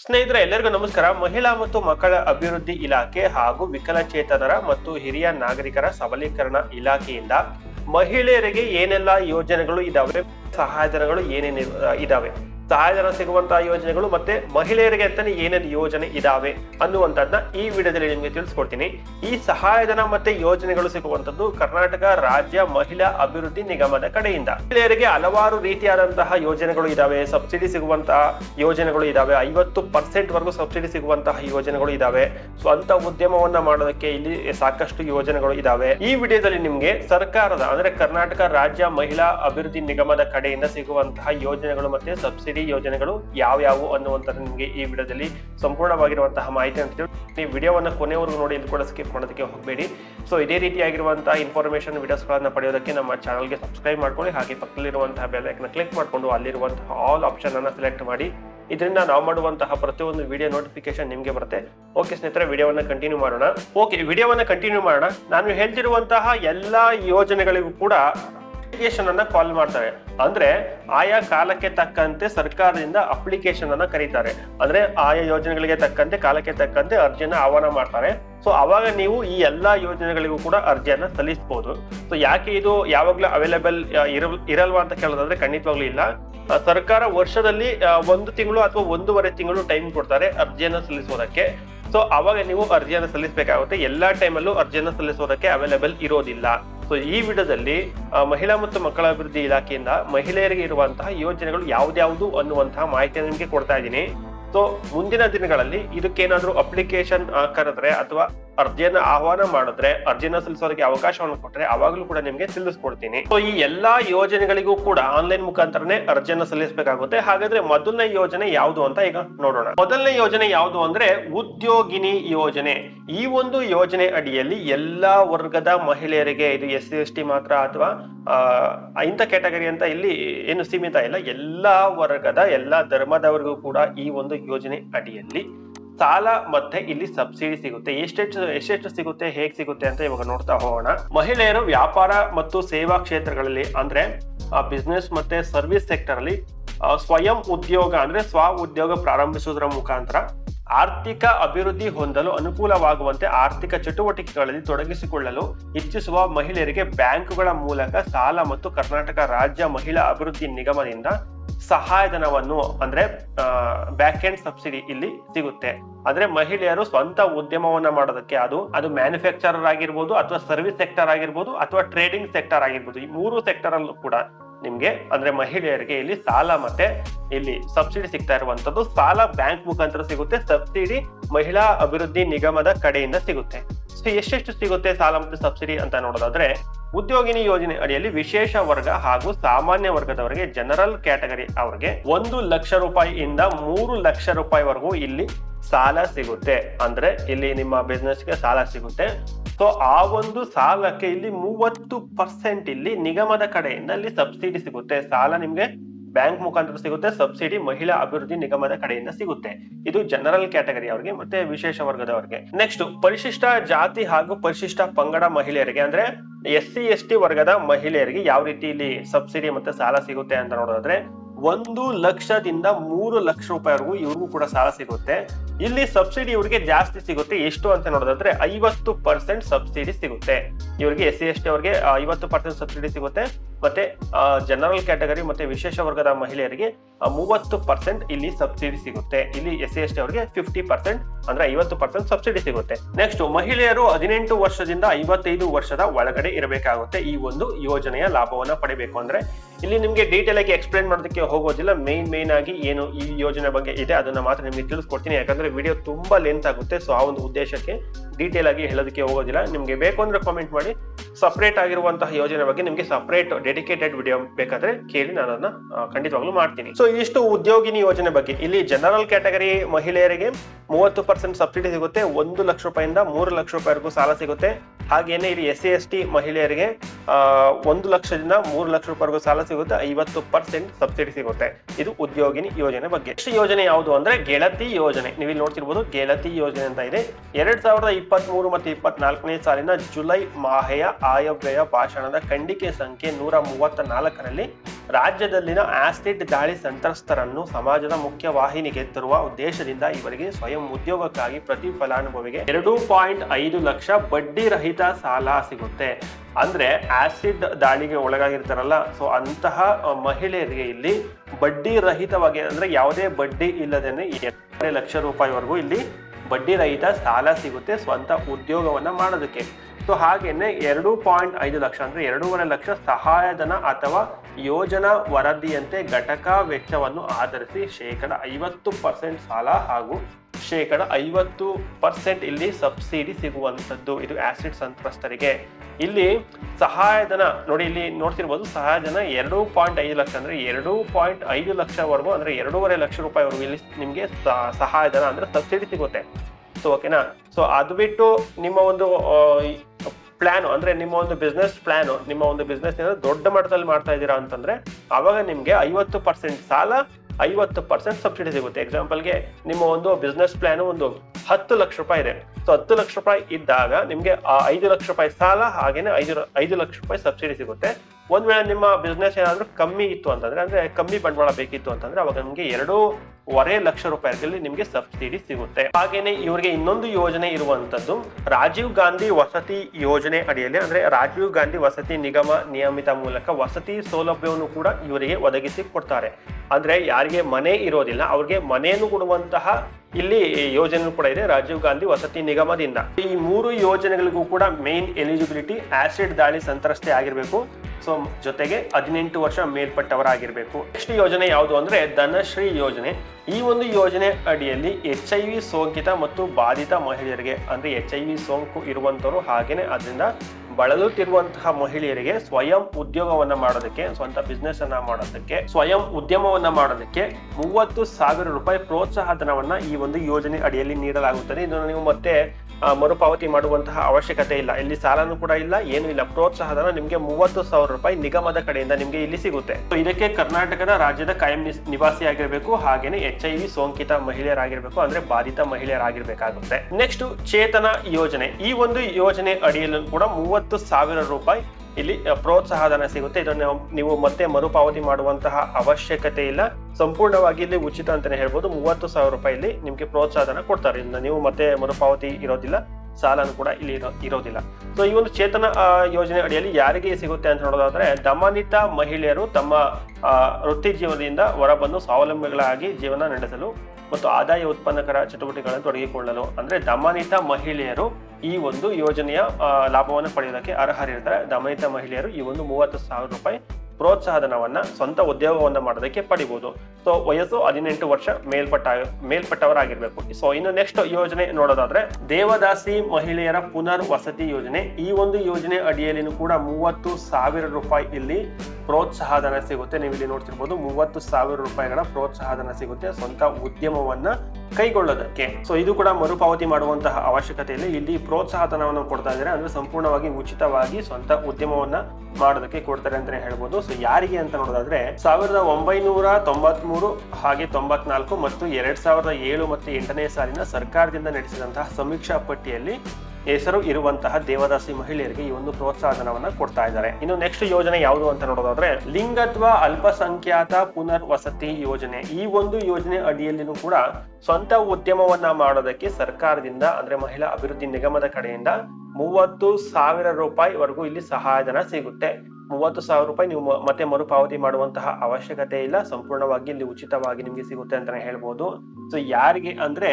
ಸ್ನೇಹಿತರೆ, ಎಲ್ಲರಿಗೂ ನಮಸ್ಕಾರ. ಮಹಿಳಾ ಮತ್ತು ಮಕ್ಕಳ ಅಭಿವೃದ್ಧಿ ಇಲಾಖೆ ಹಾಗೂ ವಿಕಲಚೇತನರ ಮತ್ತು ಹಿರಿಯ ನಾಗರಿಕರ ಸಬಲೀಕರಣ ಇಲಾಖೆಯಿಂದ ಮಹಿಳೆಯರಿಗೆ ಏನೆಲ್ಲ ಯೋಜನೆಗಳು ಇದಾವೆ, ಸಹಾಯಧನಗಳು ಏನೇನು ಇದಾವೆ ಸಹಾಯಧನ ಸಿಗುವಂತಹ ಯೋಜನೆಗಳು ಮತ್ತೆ ಮಹಿಳೆಯರಿಗೆ ಅಂತಾನೆ ಏನೇನು ಯೋಜನೆ ಇದಾವೆ ಅನ್ನುವಂಥದ್ದನ್ನ ಈ ವಿಡಿಯೋದಲ್ಲಿ ನಿಮಗೆ ತಿಳಿಸ್ಕೊಡ್ತೀನಿ. ಈ ಸಹಾಯಧನ ಮತ್ತೆ ಯೋಜನೆಗಳು ಸಿಗುವಂತದ್ದು ಕರ್ನಾಟಕ ರಾಜ್ಯ ಮಹಿಳಾ ಅಭಿವೃದ್ಧಿ ನಿಗಮದ ಕಡೆಯಿಂದ. ಮಹಿಳೆಯರಿಗೆ ಹಲವಾರು ರೀತಿಯಾದಂತಹ ಯೋಜನೆಗಳು ಇದಾವೆ. ಸಬ್ಸಿಡಿ ಸಿಗುವಂತಹ ಯೋಜನೆಗಳು ಇದಾವೆ. ಐವತ್ತು ಪರ್ಸೆಂಟ್ ವರೆಗೂ ಸಬ್ಸಿಡಿ ಸಿಗುವಂತಹ ಯೋಜನೆಗಳು ಇದಾವೆ. ಸ್ವಂತ ಉದ್ಯಮವನ್ನ ಮಾಡೋದಕ್ಕೆ ಇಲ್ಲಿ ಸಾಕಷ್ಟು ಯೋಜನೆಗಳು ಇದಾವೆ. ಈ ವಿಡಿಯೋದಲ್ಲಿ ನಿಮ್ಗೆ ಸರ್ಕಾರದ ಅಂದ್ರೆ ಕರ್ನಾಟಕ ರಾಜ್ಯ ಮಹಿಳಾ ಅಭಿವೃದ್ಧಿ ನಿಗಮದ ಕಡೆಯಿಂದ ಸಿಗುವಂತಹ ಯೋಜನೆಗಳು ಮತ್ತೆ ಸಬ್ಸಿಡಿ ಯೋಜನೆಗಳು ಯಾವ್ಯಾವು ಅನ್ನುವಂಥದ್ದು ನಿಮಗೆ ಈ ವಿಡಿಯೋದಲ್ಲಿ ಸಂಪೂರ್ಣವಾಗಿರುವಂತಹ ಮಾಹಿತಿ ಅಂತ ನೀವು ವಿಡಿಯೋವನ್ನು ಕೊನೆವರೆಗೂ ನೋಡಿ ಇದು ಕೂಡ ಸ್ಕಿಪ್ ಮಾಡೋದಕ್ಕೆ ಹೋಗಬೇಡಿ. ಸೊ ಇದೇ ರೀತಿಯಾಗಿರುವಂತಹ ಇನ್ಫಾರ್ಮೇಷನ್ ವಿಡಿಯೋಸ್ಗಳನ್ನು ಪಡೆಯೋದಕ್ಕೆ ನಮ್ಮ ಚಾನಲ್ಗೆ ಸಬ್ಸ್ಕ್ರೈಬ್ ಮಾಡ್ಕೊಳ್ಳಿ. ಹಾಗೆ ಪಕ್ಕದಲ್ಲಿರುವಂತಹ ಬೆಲ್ ಐಕನ್ ಕ್ಲಿಕ್ ಮಾಡಿಕೊಂಡು ಅಲ್ಲಿರುವಂತಹ ಆಲ್ ಆಪ್ಷನ್ ಅನ್ನು ಸೆಲೆಕ್ಟ್ ಮಾಡಿ. ಇದರಿಂದ ನಾವು ಮಾಡುವಂತಹ ಪ್ರತಿಯೊಂದು ವಿಡಿಯೋ ನೋಟಿಫಿಕೇಶನ್ ನಿಮಗೆ ಬರುತ್ತೆ. ಓಕೆ ಸ್ನೇಹಿತರೆ, ವಿಡಿಯೋವನ್ನ ಕಂಟಿನ್ಯೂ ಮಾಡೋಣ. ಓಕೆ ವಿಡಿಯೋವನ್ನು ಕಂಟಿನ್ಯೂ ಮಾಡೋಣ. ನಾನು ಹೇಳ್ತಿರುವಂತಹ ಎಲ್ಲ ಯೋಜನೆಗಳಿಗೂ ಕೂಡ ಅಪ್ಲಿಕೇಶನ್ ಅನ್ನ ಕಾಲ್ ಮಾಡ್ತಾರೆ. ಅಂದ್ರೆ ಆಯಾ ಕಾಲಕ್ಕೆ ತಕ್ಕಂತೆ ಸರ್ಕಾರದಿಂದ ಅಪ್ಲಿಕೇಶನ್ ಅನ್ನ ಕರೀತಾರೆ. ಅಂದ್ರೆ ಆಯಾ ಯೋಜನೆಗಳಿಗೆ ತಕ್ಕಂತೆ, ಕಾಲಕ್ಕೆ ತಕ್ಕಂತೆ ಅರ್ಜಿಯನ್ನ ಆಹ್ವಾನ ಮಾಡ್ತಾರೆ. ಸೊ ಅವಾಗ ನೀವು ಈ ಎಲ್ಲಾ ಯೋಜನೆಗಳಿಗೂ ಕೂಡ ಅರ್ಜಿಯನ್ನ ಸಲ್ಲಿಸಬಹುದು ಸೊ ಯಾಕೆ ಇದು ಯಾವಾಗ್ಲೂ ಅವೈಲೇಬಲ್ ಇರಲ್, ಇರಲ್ವಾ ಅಂತ ಕೇಳೋದಾದ್ರೆ ಖಂಡಿತವಾಗ್ಲೂ ಇಲ್ಲ. ಸರ್ಕಾರ ವರ್ಷದಲ್ಲಿ ಒಂದು ತಿಂಗಳು ಅಥವಾ ಒಂದೂವರೆ ತಿಂಗಳು ಟೈಮ್ ಕೊಡ್ತಾರೆ ಅರ್ಜಿಯನ್ನ ಸಲ್ಲಿಸೋದಕ್ಕೆ. ಸೊ ಅವಾಗ ನೀವು ಅರ್ಜಿಯನ್ನ ಸಲ್ಲಿಸಬೇಕಾಗುತ್ತೆ. ಎಲ್ಲಾ ಟೈಮಲ್ಲೂ ಅರ್ಜಿಯನ್ನ ಸಲ್ಲಿಸೋದಕ್ಕೆ ಅವೈಲೇಬಲ್ ಇರೋದಿಲ್ಲ. ಸೊ ಈ ವಿಡಿಯೋದಲ್ಲಿ ಮಹಿಳಾ ಮತ್ತು ಮಕ್ಕಳ ಅಭಿವೃದ್ಧಿ ಇಲಾಖೆಯಿಂದ ಮಹಿಳೆಯರಿಗೆ ಇರುವಂತಹ ಯೋಜನೆಗಳು ಯಾವ್ದ್ಯಾವುದು ಅನ್ನುವಂತಹ ಮಾಹಿತಿಯನ್ನು ನಿಮಗೆ ಕೊಡ್ತಾ ಇದ್ದೀನಿ. ಸೊ ಮುಂದಿನ ದಿನಗಳಲ್ಲಿ ಇದಕ್ಕೇನಾದ್ರೂ ಅಪ್ಲಿಕೇಶನ್ ಕರೆದ್ರೆ ಅಥವಾ ಅರ್ಜಿಯನ್ನ ಆಹ್ವಾನ ಮಾಡಿದ್ರೆ, ಅರ್ಜಿಯನ್ನ ಸಲ್ಲಿಸೋದಕ್ಕೆ ಅವಕಾಶವನ್ನು ಕೊಟ್ರೆ ಅವಾಗಲೂ ಕೂಡ ನಿಮಗೆ ತಿಳಿಸ್ಕೊಡ್ತೀನಿ. ಸೊ ಈ ಎಲ್ಲಾ ಯೋಜನೆಗಳಿಗೂ ಕೂಡ ಆನ್ಲೈನ್ ಮುಖಾಂತರನೇ ಅರ್ಜಿಯನ್ನ ಸಲ್ಲಿಸಬೇಕಾಗುತ್ತೆ. ಹಾಗಾದ್ರೆ ಮೊದಲನೇ ಯೋಜನೆ ಯಾವುದು ಅಂತ ಈಗ ನೋಡೋಣ. ಮೊದಲನೇ ಯೋಜನೆ ಯಾವುದು ಅಂದ್ರೆ ಉದ್ಯೋಗಿನಿ ಯೋಜನೆ. ಈ ಒಂದು ಯೋಜನೆ ಅಡಿಯಲ್ಲಿ ಎಲ್ಲಾ ವರ್ಗದ ಮಹಿಳೆಯರಿಗೆ ಇದು ಎಸ್ ಸಿ, ಎಸ್ ಟಿ ಮಾತ್ರ ಅಥವಾ ಇಂಥ ಕ್ಯಾಟಗರಿ ಅಂತ ಇಲ್ಲಿ ಏನು ಸೀಮಿತ ಇಲ್ಲ. ಎಲ್ಲಾ ವರ್ಗದ, ಎಲ್ಲಾ ಧರ್ಮದವರಿಗೂ ಕೂಡ ಈ ಒಂದು ಯೋಜನೆ ಅಡಿಯಲ್ಲಿ ಸಾಲ ಮತ್ತೆ ಇಲ್ಲಿ ಸಬ್ಸಿಡಿ ಸಿಗುತ್ತೆ. ಎಷ್ಟೆಷ್ಟು ಎಷ್ಟೆಷ್ಟು ಸಿಗುತ್ತೆ, ಹೇಗ್ ಸಿಗುತ್ತೆ ಅಂತ ಇವಾಗ ನೋಡ್ತಾ ಹೋಗೋಣ. ಮಹಿಳೆಯರು ವ್ಯಾಪಾರ ಮತ್ತು ಸೇವಾ ಕ್ಷೇತ್ರಗಳಲ್ಲಿ ಅಂದ್ರೆ ಬಿಸ್ನೆಸ್ ಮತ್ತೆ ಸರ್ವಿಸ್ ಸೆಕ್ಟರ್ ಅಲ್ಲಿ ಸ್ವಯಂ ಉದ್ಯೋಗ ಅಂದ್ರೆ ಸ್ವ ಉದ್ಯೋಗ ಪ್ರಾರಂಭಿಸುವುದರ ಮುಖಾಂತರ ಆರ್ಥಿಕ ಅಭಿವೃದ್ಧಿ ಹೊಂದಲು ಅನುಕೂಲವಾಗುವಂತೆ ಆರ್ಥಿಕ ಚಟುವಟಿಕೆಗಳಲ್ಲಿ ತೊಡಗಿಸಿಕೊಳ್ಳಲು ಇಚ್ಛಿಸುವ ಮಹಿಳೆಯರಿಗೆ ಬ್ಯಾಂಕುಗಳ ಮೂಲಕ ಸಾಲ ಮತ್ತು ಕರ್ನಾಟಕ ರಾಜ್ಯ ಮಹಿಳಾ ಅಭಿವೃದ್ಧಿ ನಿಗಮದಿಂದ ಸಹಾಯಧನವನ್ನು, ಅಂದ್ರೆ ಬ್ಯಾಕ್ ಎಂಡ್ ಸಬ್ಸಿಡಿ ಇಲ್ಲಿ ಸಿಗುತ್ತೆ. ಅಂದ್ರೆ ಮಹಿಳೆಯರು ಸ್ವಂತ ಉದ್ಯಮವನ್ನ ಮಾಡೋದಕ್ಕೆ ಅದು ಅದು ಮ್ಯಾನುಫ್ಯಾಕ್ಚರರ್ ಆಗಿರ್ಬೋದು ಅಥವಾ ಸರ್ವಿಸ್ ಸೆಕ್ಟರ್ ಆಗಿರ್ಬೋದು ಅಥವಾ ಟ್ರೇಡಿಂಗ್ ಸೆಕ್ಟರ್ ಆಗಿರ್ಬೋದು. ಈ ಮೂರು ಸೆಕ್ಟರ್ ಅಲ್ಲೂ ಕೂಡ ನಿಮ್ಗೆ, ಅಂದ್ರೆ ಮಹಿಳೆಯರಿಗೆ ಇಲ್ಲಿ ಸಾಲ ಮತ್ತೆ ಇಲ್ಲಿ ಸಬ್ಸಿಡಿ ಸಿಗ್ತಾ ಇರುವಂತದ್ದು. ಸಾಲ ಬ್ಯಾಂಕ್ ಮುಖಾಂತರ ಸಿಗುತ್ತೆ, ಸಬ್ಸಿಡಿ ಮಹಿಳಾ ಅಭಿವೃದ್ಧಿ ನಿಗಮದ ಕಡೆಯಿಂದ ಸಿಗುತ್ತೆ. ಸೊ, ಎಷ್ಟೆಷ್ಟು ಸಿಗುತ್ತೆ ಸಾಲ ಮತ್ತು ಸಬ್ಸಿಡಿ ಅಂತ ನೋಡೋದಾದ್ರೆ, ಉದ್ಯೋಗಿನಿ ಯೋಜನೆ ಅಡಿಯಲ್ಲಿ ವಿಶೇಷ ವರ್ಗ ಹಾಗೂ ಸಾಮಾನ್ಯ ವರ್ಗದವರಿಗೆ, ಜನರಲ್ ಕ್ಯಾಟಗರಿ ಅವರಿಗೆ ಒಂದು ಲಕ್ಷ ರೂಪಾಯಿಯಿಂದ ಮೂರು ಲಕ್ಷ ರೂಪಾಯಿವರೆಗೂ ಇಲ್ಲಿ ಸಾಲ ಸಿಗುತ್ತೆ. ಅಂದ್ರೆ ಇಲ್ಲಿ ನಿಮ್ಮ ಬಿಸ್ನೆಸ್ಗೆ ಸಾಲ ಸಿಗುತ್ತೆ. ಸೊ ಆ ಒಂದು ಸಾಲಕ್ಕೆ ಇಲ್ಲಿ ಮೂವತ್ತು ಪರ್ಸೆಂಟ್ ಇಲ್ಲಿ ನಿಗಮದ ಕಡೆಯಿಂದ ಇಲ್ಲಿ ಸಬ್ಸಿಡಿ ಸಿಗುತ್ತೆ. ಸಾಲ ನಿಮ್ಗೆ ಬ್ಯಾಂಕ್ ಮುಖಾಂತರ ಸಿಗುತ್ತೆ. ಸಬ್ಸಿಡಿ ಮಹಿಳಾ ಅಭಿವೃದ್ಧಿ ನಿಗಮದ ಕಡೆಯಿಂದ ಸಿಗುತ್ತೆ. ಇದು ಜನರಲ್ ಕ್ಯಾಟಗರಿ ಅವರಿಗೆ ಮತ್ತೆ ವಿಶೇಷ ವರ್ಗದವರಿಗೆ. ನೆಕ್ಸ್ಟ್ ಪರಿಶಿಷ್ಟ ಜಾತಿ ಹಾಗೂ ಪರಿಶಿಷ್ಟ ಪಂಗಡ ಮಹಿಳೆಯರಿಗೆ, ಅಂದ್ರೆ ಎಸ್ ಸಿ ಎಸ್ ಟಿ ವರ್ಗದ ಮಹಿಳೆಯರಿಗೆ ಯಾವ ರೀತಿ ಇಲ್ಲಿ ಸಬ್ಸಿಡಿ ಮತ್ತೆ ಸಾಲ ಸಿಗುತ್ತೆ ಅಂತ ನೋಡೋದಾದ್ರೆ ಒಂದು ಲಕ್ಷದಿಂದ ಮೂರು ಲಕ್ಷ ರೂಪಾಯಿವರೆಗೂ ಇವ್ರಿಗೂ ಕೂಡ ಸಾಲ ಸಿಗುತ್ತೆ. ಇಲ್ಲಿ ಸಬ್ಸಿಡಿ ಇವ್ರಿಗೆ ಜಾಸ್ತಿ ಸಿಗುತ್ತೆ. ಎಷ್ಟು ಅಂತ ನೋಡೋದಾದ್ರೆ ಐವತ್ತು ಪರ್ಸೆಂಟ್ ಸಬ್ಸಿಡಿ ಸಿಗುತ್ತೆ. ಇವರಿಗೆ ಎಸ್ ಸಿ ಎಸ್ ಟಿ ಅವರಿಗೆ ಐವತ್ತು ಪರ್ಸೆಂಟ್ ಸಬ್ಸಿಡಿ ಸಿಗುತ್ತೆ. ಮತ್ತೆ ಜನರಲ್ ಕ್ಯಾಟಗರಿ ಮತ್ತೆ ವಿಶೇಷ ವರ್ಗದ ಮಹಿಳೆಯರಿಗೆ ಮೂವತ್ತು ಪರ್ಸೆಂಟ್ ಇಲ್ಲಿ ಸಬ್ಸಿಡಿ ಸಿಗುತ್ತೆ. ಇಲ್ಲಿ ಎಸ್ ಸಿ ಎಸ್ ಟಿ ಅವರಿಗೆ ಫಿಫ್ಟಿ ಪರ್ಸೆಂಟ್ ಅಂದ್ರೆ ಐವತ್ತು ಪರ್ಸೆಂಟ್ ಸಬ್ಸಿಡಿ ಸಿಗುತ್ತೆ. ನೆಕ್ಸ್ಟ್, ಮಹಿಳೆಯರು ಹದಿನೆಂಟು ವರ್ಷದಿಂದ ಐವತ್ತೈದು ವರ್ಷದ ಒಳಗಡೆ ಇರಬೇಕಾಗುತ್ತೆ ಈ ಒಂದು ಯೋಜನೆಯ ಲಾಭವನ್ನ ಪಡಿಬೇಕು. ಅಂದ್ರೆ ಇಲ್ಲಿ ನಿಮಗೆ ಡೀಟೇಲ್ ಆಗಿ ಎಕ್ಸ್ಪ್ಲೈನ್ ಮಾಡೋದಕ್ಕೆ ಹೋಗೋದಿಲ್ಲ. ಮೇನ್ ಮೇನ್ ಆಗಿ ಏನು ಈ ಯೋಜನೆ ಬಗ್ಗೆ ಇದೆ, ಅದನ್ನ ಮಾತ್ರ ನಿಮಗೆ ತಿಳಿಸ್ಕೊಡ್ತೀನಿ. ಯಾಕಂದ್ರೆ ವಿಡಿಯೋ ತುಂಬಾ ಲೆಂತ್ ಆಗುತ್ತೆ ಸೊ ಆ ಒಂದು ಉದ್ದೇಶಕ್ಕೆ ಡೀಟೇಲ್ ಆಗಿ ಹೇಳೋದಕ್ಕೆ ಹೋಗೋದಿಲ್ಲ. ನಿಮಗೆ ಬೇಕು ಅಂದ್ರೆ ಕಾಮೆಂಟ್ ಮಾಡಿ. ಸಪ್ರೇಟ್ ಆಗಿರುವಂತಹ ಯೋಜನೆ ಬಗ್ಗೆ ನಿಮಗೆ ಸಪ್ರೇಟ್ ಡೆಡಿಕೇಟೆಡ್ ವಿಡಿಯೋ ಬೇಕಾದ್ರೆ ಕೇಳಿ ನಾನು ಅದನ್ನ ಖಂಡಿತವಾಗ್ಲೂ ಮಾಡ್ತೀನಿ. ಸೊ ಇಷ್ಟು ಉದ್ಯೋಗಿನಿ ಯೋಜನೆ ಬಗ್ಗೆ. ಇಲ್ಲಿ ಜನರಲ್ ಕ್ಯಾಟಗರಿ ಮಹಿಳೆಯರಿಗೆ ಮೂವತ್ತು ಪರ್ಸೆಂಟ್ ಸಬ್ಸಿಡಿ ಸಿಗುತ್ತೆ. ಒಂದು ಲಕ್ಷ ರೂಪಾಯಿಂದ ಮೂರು ಲಕ್ಷ ರೂಪಾಯಿವರೆಗೂ ಸಾಲ ಸಿಗುತ್ತೆ. ಹಾಗೇನೆ ಇಲ್ಲಿ ಎಸ್ ಸಿ ಎಸ್ ಟಿ ಮಹಿಳೆಯರಿಗೆ ಒಂದು ಲಕ್ಷದಿಂದ ಮೂರು ಲಕ್ಷ ರೂಪಾಯಿವರೆಗೂ ಸಾಲ ಸಿಗುತ್ತೆ, ಐವತ್ತು ಪರ್ಸೆಂಟ್ ಸಬ್ಸಿಡಿ ಸಿಗುತ್ತೆ. ಇದು ಉದ್ಯೋಗಿನಿ ಯೋಜನೆ ಬಗ್ಗೆ. ನೆಕ್ಸ್ಟ್ ಯೋಜನೆ ಯಾವುದು ಅಂದ್ರೆ ಗೆಳತಿ ಯೋಜನೆ. ನೀವು ಇಲ್ಲಿ ನೋಡ್ತಿರ್ಬೋದು ಗೆಳತಿ ಯೋಜನೆ ಅಂತ ಇದೆ. ಎರಡ್ ಸಾವಿರದ ಇಪ್ಪತ್ತ್ ಮೂರು ಮತ್ತು ಇಪ್ಪತ್ನಾಲ್ಕನೇ ಸಾಲಿನ ಜುಲೈ ಮಾಹೆಯ ಆಯವ್ಯಯ ಭಾಷಣದ ಖಂಡಿಕೆ ಸಂಖ್ಯೆ ನೂರ ಮೂವತ್ತ ನಾಲ್ಕರಲ್ಲಿ ರಾಜ್ಯದಲ್ಲಿನ ಆಸಿಡ್ ದಾಳಿ ಸಂತ್ರಸ್ತರನ್ನು ಸಮಾಜದ ಮುಖ್ಯ ವಾಹಿನಿಗೆ ತರುವ ಉದ್ದೇಶದಿಂದ ಇವರಿಗೆ ಸ್ವಯಂ ಉದ್ಯೋಗಕ್ಕಾಗಿ ಪ್ರತಿ ಫಲಾನುಭವಿಗೆ ಎರಡು ಪಾಯಿಂಟ್ ಐದು ಲಕ್ಷ ಬಡ್ಡಿ ರಹಿತ ಸಾಲ ಸಿಗುತ್ತೆ. ಅಂದ್ರೆ ಆಸಿಡ್ ದಾಳಿಗೆ ಒಳಗಾಗಿರ್ತಾರಲ್ಲ, ಸೊ ಅಂತಹ ಮಹಿಳೆಯರಿಗೆ ಇಲ್ಲಿ ಬಡ್ಡಿ ರಹಿತವಾಗಿ ಅಂದ್ರೆ ಯಾವುದೇ ಬಡ್ಡಿ ಇಲ್ಲದೇನೆ ಎರಡೂವರೆ ಲಕ್ಷ ರೂಪಾಯಿವರೆಗೂ ಇಲ್ಲಿ ಬಡ್ಡಿ ರಹಿತ ಸಾಲ ಸಿಗುತ್ತೆ ಸ್ವಂತ ಉದ್ಯೋಗವನ್ನ ಮಾಡೋದಕ್ಕೆ. ಸೊ ಹಾಗೇನೆ ಎರಡು ಪಾಯಿಂಟ್ ಐದು ಲಕ್ಷ ಅಂದ್ರೆ ಎರಡೂವರೆ ಲಕ್ಷ ಸಹಾಯಧನ ಅಥವಾ ಯೋಜನಾ ವರದಿಯಂತೆ ಘಟಕ ವೆಚ್ಚವನ್ನು ಆಧರಿಸಿ ಶೇಕಡ ಐವತ್ತು ಪರ್ಸೆಂಟ್ ಸಾಲ ಹಾಗೂ ಶೇಕಡ ಐವತ್ತು ಪರ್ಸೆಂಟ್ ಇಲ್ಲಿ ಸಬ್ಸಿಡಿ ಸಿಗುವಂತದ್ದು ಇದು ಆಸಿಡ್ ಸಂತ್ರಸ್ತರಿಗೆ. ಇಲ್ಲಿ ಸಹಾಯಧನ, ನೋಡಿ ಇಲ್ಲಿ ನೋಡ್ತಿರ್ಬೋದು, ಸಹಾಯಧನ ಎರಡು ಪಾಯಿಂಟ್ ಐದು ಲಕ್ಷ ಅಂದ್ರೆ ಎರಡು ಪಾಯಿಂಟ್ ಐದು ಲಕ್ಷವರೆಗೂ ಅಂದ್ರೆ ಎರಡೂವರೆ ಲಕ್ಷ ರೂಪಾಯಿವರೆಗೂ ಇಲ್ಲಿ ನಿಮಗೆ ಸಹಾಯಧನ ಅಂದ್ರೆ ಸಬ್ಸಿಡಿ ಸಿಗುತ್ತೆ. ಸೊ ಓಕೆನಾ ಸೊ ಅದು ಬಿಟ್ಟು ನಿಮ್ಮ ಒಂದು ಪ್ಲಾನ್, ಅಂದ್ರೆ ನಿಮ್ಮ ಒಂದು ಬಿಸ್ನೆಸ್ ಪ್ಲಾನು, ನಿಮ್ಮ ಒಂದು ಬಿಸ್ನೆಸ್ ದೊಡ್ಡ ಮಟ್ಟದಲ್ಲಿ ಮಾಡ್ತಾ ಇದ್ದೀರಾ ಅಂತಂದ್ರೆ, ಅವಾಗ ನಿಮಗೆ ಐವತ್ತು ಪರ್ಸೆಂಟ್ ಸಾಲ, ಐವತ್ತು ಪರ್ಸೆಂಟ್ ಸಬ್ಸಿಡಿ ಸಿಗುತ್ತೆ. ಎಕ್ಸಾಂಪಲ್ಗೆ ನಿಮ್ಮ ಒಂದು ಬಿಸ್ನೆಸ್ ಪ್ಲಾನ್ ಒಂದು ಹತ್ತು ಲಕ್ಷ ರೂಪಾಯಿ ಇದೆ. ಸೊ ಹತ್ತು ಲಕ್ಷ ರೂಪಾಯಿ ಇದ್ದಾಗ ನಿಮಗೆ ಆ ಐದು ಲಕ್ಷ ರೂಪಾಯಿ ಸಾಲ, ಹಾಗೇನೆ ಐದು ಐದು ಲಕ್ಷ ರೂಪಾಯಿ ಸಬ್ಸಿಡಿ ಸಿಗುತ್ತೆ. ಒಂದ್ ವೇಳೆ ನಿಮ್ಮ ಬಿಸ್ನೆಸ್ ಏನಾದ್ರೂ ಕಮ್ಮಿ ಇತ್ತು ಅಂತಂದ್ರೆ, ಅಂದ್ರೆ ಕಮ್ಮಿ ಬಂಡವಾಳ ಬೇಕಿತ್ತು ಅಂತಂದ್ರೆ ಅವಾಗ ನಿಮಗೆ ಎರಡೂವರೆ ಲಕ್ಷ ರೂಪಾಯಿಗಳಲ್ಲಿ ನಿಮಗೆ ಸಬ್ಸಿಡಿ ಸಿಗುತ್ತೆ. ಹಾಗೇನೆ ಇವರಿಗೆ ಇನ್ನೊಂದು ಯೋಜನೆ ಇರುವಂತದ್ದು ರಾಜೀವ್ ಗಾಂಧಿ ವಸತಿ ಯೋಜನೆ ಅಡಿಯಲ್ಲಿ, ಅಂದ್ರೆ ರಾಜೀವ್ ಗಾಂಧಿ ವಸತಿ ನಿಗಮ ನಿಯಮಿತ ಮೂಲಕ ವಸತಿ ಸೌಲಭ್ಯವನ್ನು ಕೂಡ ಇವರಿಗೆ ಒದಗಿಸಿ ಕೊಡ್ತಾರೆ. ಅಂದ್ರೆ ಯಾರಿಗೆ ಮನೆ ಇರೋದಿಲ್ಲ, ಅವ್ರಿಗೆ ಮನೆಯನ್ನು ಕೊಡುವಂತಹ ಇಲ್ಲಿ ಯೋಜನೆ ಕೂಡ ಇದೆ ರಾಜೀವ್ ಗಾಂಧಿ ವಸತಿ ನಿಗಮದಿಂದ. ಈ ಮೂರು ಯೋಜನೆಗಳಿಗೂ ಕೂಡ ಮೇನ್ ಎಲಿಜಿಬಿಲಿಟಿ ಆಸಿಡ್ ದಾಳಿ ಸಂತ್ರಸ್ತೆ ಆಗಿರ್ಬೇಕು. ಸೊ ಜೊತೆಗೆ ಹದಿನೆಂಟು ವರ್ಷ ಮೇಲ್ಪಟ್ಟವರಾಗಿರ್ಬೇಕು. ನೆಕ್ಸ್ಟ್ ಯೋಜನೆ ಯಾವುದು ಅಂದ್ರೆ ಧನಶ್ರೀ ಯೋಜನೆ. ಈ ಒಂದು ಯೋಜನೆ ಅಡಿಯಲ್ಲಿ ಎಚ್ ಐ ವಿ ಸೋಂಕಿತ ಮತ್ತು ಬಾಧಿತ ಮಹಿಳೆಯರಿಗೆ, ಅಂದ್ರೆ ಎಚ್ ಐ ವಿ ಸೋಂಕು ಇರುವಂತವರು ಹಾಗೇನೆ ಅದರಿಂದ ಬಳಲುತ್ತಿರುವಂತಹ ಮಹಿಳೆಯರಿಗೆ ಸ್ವಯಂ ಉದ್ಯೋಗವನ್ನ ಮಾಡೋದಕ್ಕೆ, ಸ್ವಂತ ಬಿಸ್ನೆಸ್ ಅನ್ನ ಮಾಡೋದಕ್ಕೆ, ಸ್ವಯಂ ಉದ್ಯಮವನ್ನ ಮಾಡೋದಕ್ಕೆ ಮೂವತ್ತು ಸಾವಿರ ರೂಪಾಯಿ ಪ್ರೋತ್ಸಾಹ ಧನವನ್ನ ಈ ಒಂದು ಯೋಜನೆ ಅಡಿಯಲ್ಲಿ ನೀಡಲಾಗುತ್ತದೆ. ಇದನ್ನು ನೀವು ಮತ್ತೆ ಮರುಪಾವತಿ ಮಾಡುವಂತಹ ಅವಶ್ಯಕತೆ ಇಲ್ಲ. ಇಲ್ಲಿ ಸಾಲನೂ ಕೂಡ ಇಲ್ಲ, ಏನು ಇಲ್ಲ. ಪ್ರೋತ್ಸಾಹ ಧನ ನಿಮ್ಗೆ ಮೂವತ್ತು ಸಾವಿರ ರೂಪಾಯಿ ನಿಗಮದ ಕಡೆಯಿಂದ ನಿಮಗೆ ಇಲ್ಲಿ ಸಿಗುತ್ತೆ. ಸೊ ಇದಕ್ಕೆ ಕರ್ನಾಟಕದ ರಾಜ್ಯದ ಕಾಯಂ ನಿವಾಸಿ ಆಗಿರ್ಬೇಕು, ಹಾಗೇನೆ ಎಚ್ ಐ ವಿ ಸೋಂಕಿತ ಮಹಿಳೆಯರಾಗಿರ್ಬೇಕು, ಅಂದ್ರೆ ಬಾಧಿತ ಮಹಿಳೆಯರಾಗಿರ್ಬೇಕಾಗುತ್ತೆ. ನೆಕ್ಸ್ಟ್ ಚೇತನ ಯೋಜನೆ. ಈ ಒಂದು ಯೋಜನೆ ಅಡಿಯಲ್ಲೂ ಕೂಡ ಮೂವತ್ತು ಸಾವಿರ ರೂಪಾಯಿ ಇಲ್ಲಿ ಪ್ರೋತ್ಸಾಹಧನ ಪ್ರೋತ್ಸಾಹ ಧನ ಸಿಗುತ್ತೆ. ಇದನ್ನು ನೀವು ಮತ್ತೆ ಮರುಪಾವತಿ ಮಾಡುವಂತಹ ಅವಶ್ಯಕತೆ ಇಲ್ಲ. ಸಂಪೂರ್ಣವಾಗಿ ಇಲ್ಲಿ ಉಚಿತ ಅಂತಾನೆ ಹೇಳ್ಬೋದು. ಮೂವತ್ತು ಸಾವಿರ ರೂಪಾಯಿ ಇಲ್ಲಿ ನಿಮ್ಗೆ ಪ್ರೋತ್ಸಾಹ ಧನ ಕೊಡ್ತಾರೆ. ಇನ್ನು ನೀವು ಮತ್ತೆ ಮರುಪಾವತಿ ಇರೋದಿಲ್ಲ. ಸಾಲನು ಕೂಡ ಇಲ್ಲಿ ಇರೋ- ಇರೋದಿಲ್ಲ. ಸೊ ಈ ಒಂದು ಚೇತನ ಯೋಜನೆ ಅಡಿಯಲ್ಲಿ ಯಾರಿಗೆ ಸಿಗುತ್ತೆ ಅಂತ ನೋಡೋದಾದ್ರೆ, ದಮನಿತ ಮಹಿಳೆಯರು ತಮ್ಮ ವೃತ್ತಿ ಜೀವನದಿಂದ ಹೊರಬಂದು ಸ್ವಾವಲಂಬಿಗಳಾಗಿ ಜೀವನ ನಡೆಸಲು ಮತ್ತು ಆದಾಯ ಉತ್ಪನ್ನಕರ ಚಟುವಟಿಕೆಗಳನ್ನು ತೊಡಗಿಕೊಳ್ಳಲು ಅಂದ್ರೆ ದಮನಿತ ಮಹಿಳೆಯರು ಈ ಒಂದು ಯೋಜನೆಯ ಲಾಭವನ್ನು ಪಡೆಯೋದಕ್ಕೆ ಅರ್ಹರಿರ್ತಾರೆ. ದಮನಿತ ಮಹಿಳೆಯರು ಈ ಒಂದು ಮೂವತ್ತು ಸಾವಿರ ರೂಪಾಯಿ ಪ್ರೋತ್ಸಾಹಧನವನ್ನ ಸ್ವಂತ ಉದ್ಯೋಗವನ್ನ ಮಾಡೋದಕ್ಕೆ ಪಡಿಬಹುದು ಸೊ ವಯಸ್ಸು ಹದಿನೆಂಟು ವರ್ಷ ಮೇಲ್ಪಟ್ಟ, ಮೇಲ್ಪಟ್ಟವರಾಗಿರ್ಬೇಕು. ಸೊ ಇನ್ನು ನೆಕ್ಸ್ಟ್ ಯೋಜನೆ ನೋಡೋದಾದ್ರೆ ದೇವದಾಸಿ ಮಹಿಳೆಯರ ಪುನರ್ ವಸತಿ ಯೋಜನೆ. ಈ ಒಂದು ಯೋಜನೆ ಅಡಿಯಲ್ಲಿ ಕೂಡ ಮೂವತ್ತು ಸಾವಿರ ರೂಪಾಯಿ ಇಲ್ಲಿ ಪ್ರೋತ್ಸಾಹಧನ ಸಿಗುತ್ತೆ. ನೀವು ಇಲ್ಲಿ ನೋಡ್ತಿರ್ಬೋದು ಮೂವತ್ತು ಸಾವಿರ ರೂಪಾಯಿಗಳ ಪ್ರೋತ್ಸಾಹಧನ ಸಿಗುತ್ತೆ ಸ್ವಂತ ಉದ್ಯಮವನ್ನ ಕೈಗೊಳ್ಳೋದಕ್ಕೆ. ಸೊ ಇದು ಕೂಡ ಮರುಪಾವತಿ ಮಾಡುವಂತಹ ಅವಶ್ಯಕತೆ ಇಲ್ಲ ಇಲ್ಲಿ ಪ್ರೋತ್ಸಾಹಧನವನ್ನು ಕೊಡ್ತಾ ಇದ್ದಾರೆ. ಅಂದ್ರೆ ಸಂಪೂರ್ಣವಾಗಿ ಉಚಿತವಾಗಿ ಸ್ವಂತ ಉದ್ಯಮವನ್ನ ಮಾಡೋದಕ್ಕೆ ಕೊಡ್ತಾರೆ ಅಂತಾನೆ ಹೇಳ್ಬೋದು. ಯಾರಿಗೆ ಅಂತ ನೋಡೋದಾದ್ರೆ ಸಾವಿರದ ಒಂಬೈನೂರ ತೊಂಬತ್ಮೂರು ಹಾಗೆ ತೊಂಬತ್ನಾಲ್ಕು ಮತ್ತು ಎರಡ್ ಸಾವಿರದ ಏಳು ಮತ್ತು ಎಂಟನೇ ಸಾಲಿನ ಸರ್ಕಾರದಿಂದ ನಡೆಸಿದಂತಹ ಸಮೀಕ್ಷಾ ಪಟ್ಟಿಯಲ್ಲಿ ಹೆಸರು ಇರುವಂತಹ ದೇವದಾಸಿ ಮಹಿಳೆಯರಿಗೆ ಈ ಒಂದು ಪ್ರೋತ್ಸಾಹನವನ್ನ ಕೊಡ್ತಾ ಇದ್ದಾರೆ. ಇನ್ನು ನೆಕ್ಸ್ಟ್ ಯೋಜನೆ ಯಾವುದು ಅಂತ ನೋಡೋದಾದ್ರೆ ಲಿಂಗತ್ವ ಅಲ್ಪಸಂಖ್ಯಾತ ಪುನರ್ ವಸತಿ ಯೋಜನೆ. ಈ ಒಂದು ಯೋಜನೆ ಅಡಿಯಲ್ಲಿನೂ ಕೂಡ ಸ್ವಂತ ಉದ್ಯಮವನ್ನ ಮಾಡೋದಕ್ಕೆ ಸರ್ಕಾರದಿಂದ ಅಂದ್ರೆ ಮಹಿಳಾ ಅಭಿವೃದ್ಧಿ ನಿಗಮದ ಕಡೆಯಿಂದ ಮೂವತ್ತು ಸಾವಿರ ರೂಪಾಯಿ ವರೆಗೂ ಇಲ್ಲಿ ಸಹಾಯಧನ ಸಿಗುತ್ತೆ. ಮೂವತ್ತು ಸಾವಿರ ರೂಪಾಯಿ ನೀವು ಮತ್ತೆ ಮರುಪಾವತಿ ಮಾಡುವಂತಹ ಅವಶ್ಯಕತೆ ಇಲ್ಲ. ಸಂಪೂರ್ಣವಾಗಿ ಇಲ್ಲಿ ಉಚಿತವಾಗಿ ನಿಮ್ಗೆ ಸಿಗುತ್ತೆ ಅಂತಾನೆ ಹೇಳ್ಬೋದು. ಸೊ ಯಾರಿಗೆ ಅಂದ್ರೆ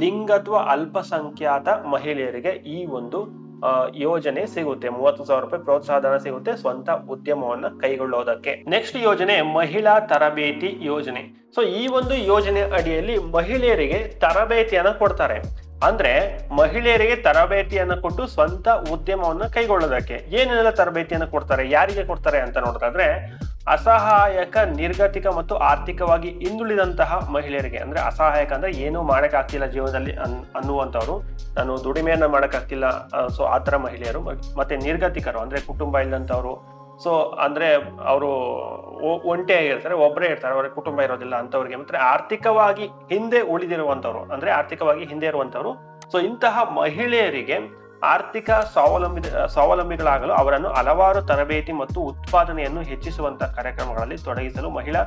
ಲಿಂಗತ್ವ ಅಲ್ಪಸಂಖ್ಯಾತ ಮಹಿಳೆಯರಿಗೆ ಈ ಒಂದು ಯೋಜನೆ ಸಿಗುತ್ತೆ. ಮೂವತ್ತು ಸಾವಿರ ರೂಪಾಯಿ ಪ್ರೋತ್ಸಾಹಧನ ಸಿಗುತ್ತೆ ಸ್ವಂತ ಉದ್ಯಮವನ್ನ ಕೈಗೊಳ್ಳೋದಕ್ಕೆ. ನೆಕ್ಸ್ಟ್ ಯೋಜನೆ ಮಹಿಳಾ ತರಬೇತಿ ಯೋಜನೆ. ಸೊ ಈ ಒಂದು ಯೋಜನೆ ಅಡಿಯಲ್ಲಿ ಮಹಿಳೆಯರಿಗೆ ತರಬೇತಿಯನ್ನ ಕೊಡ್ತಾರೆ. ಅಂದ್ರೆ ಮಹಿಳೆಯರಿಗೆ ತರಬೇತಿಯನ್ನ ಕೊಟ್ಟು ಸ್ವಂತ ಉದ್ಯಮವನ್ನು ಕೈಗೊಳ್ಳೋದಕ್ಕೆ. ಏನೆಲ್ಲ ತರಬೇತಿಯನ್ನು ಕೊಡ್ತಾರೆ, ಯಾರಿಗೆ ಕೊಡ್ತಾರೆ ಅಂತ ನೋಡೋದಾದ್ರೆ, ಅಸಹಾಯಕ, ನಿರ್ಗತಿಕ ಮತ್ತು ಆರ್ಥಿಕವಾಗಿ ಹಿಂದುಳಿದಂತಹ ಮಹಿಳೆಯರಿಗೆ. ಅಂದ್ರೆ ಅಸಹಾಯಕ ಅಂದ್ರೆ ಏನೂ ಮಾಡಕ್ಕಾಗ್ತಿಲ್ಲ ಜೀವನದಲ್ಲಿ ಅನ್, ಅನ್ನುವಂಥವ್ರು. ನಾನು ದುಡಿಮೆಯನ್ನ ಮಾಡಕ್ಕಾಗ್ತಿಲ್ಲ ಸೊ ಆ ತರ ಮಹಿಳೆಯರು. ಮತ್- ಮತ್ತೆ ನಿರ್ಗತಿಕರು ಅಂದ್ರೆ ಕುಟುಂಬ ಇಲ್ಲದಂತವ್ರು ಸೊ ಅಂದ್ರೆ ಅವರು ಒಂಟೆ ಆಗಿರ್ತಾರೆ ಒಬ್ಬರೇ ಇರ್ತಾರೆ ಅವ್ರ ಕುಟುಂಬ ಇರೋದಿಲ್ಲ ಅಂತವ್ರಿಗೆ. ಮತ್ತೆ ಆರ್ಥಿಕವಾಗಿ ಹಿಂದೆ ಉಳಿದಿರುವಂತವ್ರು, ಅಂದ್ರೆ ಆರ್ಥಿಕವಾಗಿ ಹಿಂದೆ ಇರುವಂತವ್ರು ಸೊ ಇಂತಹ ಮಹಿಳೆಯರಿಗೆ ಆರ್ಥಿಕ ಸ್ವಾವಲಂಬಿ, ಸ್ವಾವಲಂಬಿಗಳಾಗಲು ಅವರನ್ನು ಹಲವಾರು ತರಬೇತಿ ಮತ್ತು ಉತ್ಪಾದನೆಯನ್ನು ಹೆಚ್ಚಿಸುವಂತಹ ಕಾರ್ಯಕ್ರಮಗಳಲ್ಲಿ ತೊಡಗಿಸಲು ಮಹಿಳಾ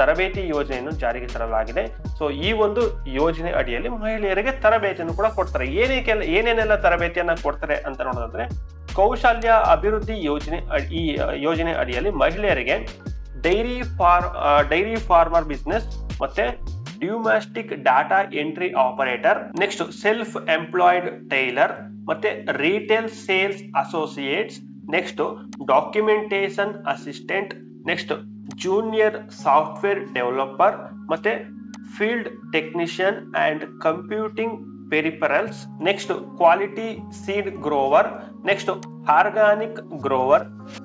ತರಬೇತಿ ಯೋಜನೆಯನ್ನು ಜಾರಿಗೆ ತರಲಾಗಿದೆ. ಸೊ ಈ ಒಂದು ಯೋಜನೆ ಅಡಿಯಲ್ಲಿ ಮಹಿಳೆಯರಿಗೆ ತರಬೇತಿಯನ್ನು ಕೂಡ ಕೊಡ್ತಾರೆ. ಏನೇಕೆಲ್ಲ, ಏನೇನೆಲ್ಲ ತರಬೇತಿಯನ್ನ ಕೊಡ್ತಾರೆ ಅಂತ ನೋಡೋದಾದ್ರೆ ಕೌಶಲ್ಯ ಅಭಿವೃದ್ಧಿ ಯೋಜನೆ ಈ ಯೋಜನೆ ಅಡಿಯಲ್ಲಿ ಮಹಿಳೆಯರಿಗೆ dairy far dairy farmer business ಮತ್ತೆ domestic data entry operator, next self employed tailor ಮತ್ತೆ retail sales associates, next documentation assistant, next junior software developer ಮತ್ತೆ field technician and computing peripherals next quality seed grower next organic grower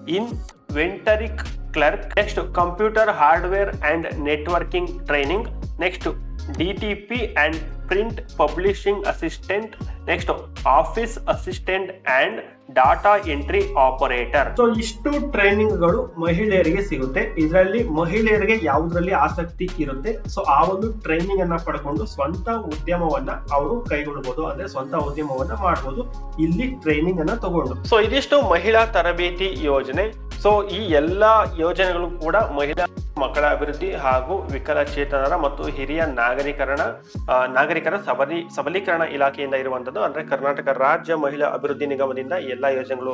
inventory clerk next computer hardware and networking training next DTP and print publishing assistant next office assistant and data entry operator so ಇಷ್ಟು ಟ್ರೈನಿಂಗ್ಗಳು ಮಹಿಳೆಯರಿಗೆ ಸಿಗುತ್ತೆ. ಇದರಲ್ಲಿ ಮಹಿಳೆಯರಿಗೆ ಯಾವುದರಲ್ಲಿ ಆಸಕ್ತಿ ಇರುತ್ತೆ. So ಆ ಒಂದು ಟ್ರೈನಿಂಗ್ ಅನ್ನ ಪಡ್ಕೊಂಡು ಸ್ವಂತ ಉದ್ಯಮವನ್ನ ಅವರು ಕೈಗೊಳ್ಳಬಹುದು ಅಂದ್ರೆ ಸ್ವಂತ ಉದ್ಯಮವನ್ನ ಮಾಡಬಹುದು ಇಲ್ಲಿ ಟ್ರೈನಿಂಗ್ ಅನ್ನ ತಗೊಂಡು. ಸೊ ಇದಿಷ್ಟು ಮಹಿಳಾ ತರಬೇತಿ ಯೋಜನೆ. ಸೊ ಈ ಎಲ್ಲಾ ಯೋಜನೆಗಳು ಕೂಡ ಮಹಿಳಾ ಮಕ್ಕಳ ಅಭಿವೃದ್ಧಿ ಹಾಗೂ ವಿಕಲಚೇತನರ ಮತ್ತು ಹಿರಿಯ ನಾಗರಿಕರಣ ನಾಗರಿಕರ ಸಬಲಿ, ಸಬಲೀಕರಣ ಇಲಾಖೆಯಿಂದ ಇರುವಂತದ್ದು ಅಂದ್ರೆ ಕರ್ನಾಟಕ ರಾಜ್ಯ ಮಹಿಳಾ ಅಭಿವೃದ್ಧಿ ನಿಗಮದಿಂದ ಎಲ್ಲಾ ಯೋಜನೆಗಳು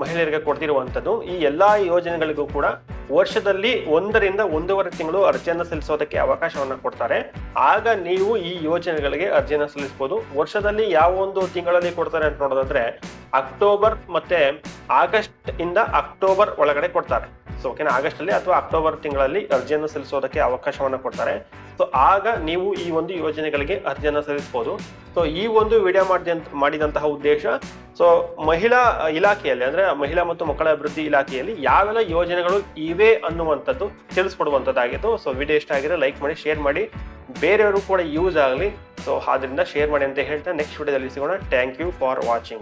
ಮಹಿಳೆಯರಿಗೆ ಕೊಡ್ತಿರುವಂತದ್ದು ಈ ಎಲ್ಲಾ ಯೋಜನೆಗಳಿಗೂ ಕೂಡ ವರ್ಷದಲ್ಲಿ ಒಂದರಿಂದ ಒಂದೂವರೆ ತಿಂಗಳು ಅರ್ಜಿಯನ್ನು ಸಲ್ಲಿಸೋದಕ್ಕೆ ಅವಕಾಶವನ್ನು ಕೊಡ್ತಾರೆ. ಆಗ ನೀವು ಈ ಯೋಜನೆಗಳಿಗೆ ಅರ್ಜಿಯನ್ನು ಸಲ್ಲಿಸಬಹುದು ವರ್ಷದಲ್ಲಿ ಯಾವ ಒಂದು ತಿಂಗಳಲ್ಲಿ ಕೊಡ್ತಾರೆ ಅಂತ ನೋಡೋದಾದ್ರೆ ಅಕ್ಟೋಬರ್ ಮತ್ತೆ ಆಗಸ್ಟ್ ಇಂದ ಅಕ್ಟೋಬರ್ ಒಳಗಡೆ ಕೊಡ್ತಾರೆ. ಸೊ ಓಕೆನಾ ಆಗಸ್ಟ್ ಅಲ್ಲಿ ಅಥವಾ ಅಕ್ಟೋಬರ್ ತಿಂಗಳಲ್ಲಿ ಅರ್ಜಿಯನ್ನು ಸಲ್ಲಿಸೋದಕ್ಕೆ ಅವಕಾಶವನ್ನು ಕೊಡ್ತಾರೆ. ಸೊ ಆಗ ನೀವು ಈ ಒಂದು ಯೋಜನೆಗಳಿಗೆ ಅರ್ಜಿಯನ್ನು ಸಲ್ಲಿಸಬಹುದು ಸೊ ಈ ಒಂದು ವಿಡಿಯೋ ಮಾಡಿದಂತ, ಮಾಡಿದಂತಹ ಉದ್ದೇಶ ಸೊ ಮಹಿಳಾ ಇಲಾಖೆಯಲ್ಲಿ, ಅಂದ್ರೆ ಮಹಿಳಾ ಮತ್ತು ಮಕ್ಕಳ ಅಭಿವೃದ್ಧಿ ಇಲಾಖೆಯಲ್ಲಿ ಯಾವೆಲ್ಲ ಯೋಜನೆಗಳು ಇವೆ ಅನ್ನುವಂಥದ್ದು ತಿಳಿಸ್ಕೊಡುವಂಥದ್ದಾಗಿತ್ತು. ಸೊ ವಿಡಿಯೋ ಇಷ್ಟ ಆಗಿದ್ರೆ ಲೈಕ್ ಮಾಡಿ, ಶೇರ್ ಮಾಡಿ. ಬೇರೆಯವರು ಕೂಡ ಯೂಸ್ ಆಗಲಿ. ಸೊ ಆದ್ರಿಂದ ಶೇರ್ ಮಾಡಿ ಅಂತ ಹೇಳ್ತಾ, ನೆಕ್ಸ್ಟ್ ವಿಡಿಯೋದಲ್ಲಿ ಸಿಗೋಣ. Thank you for watching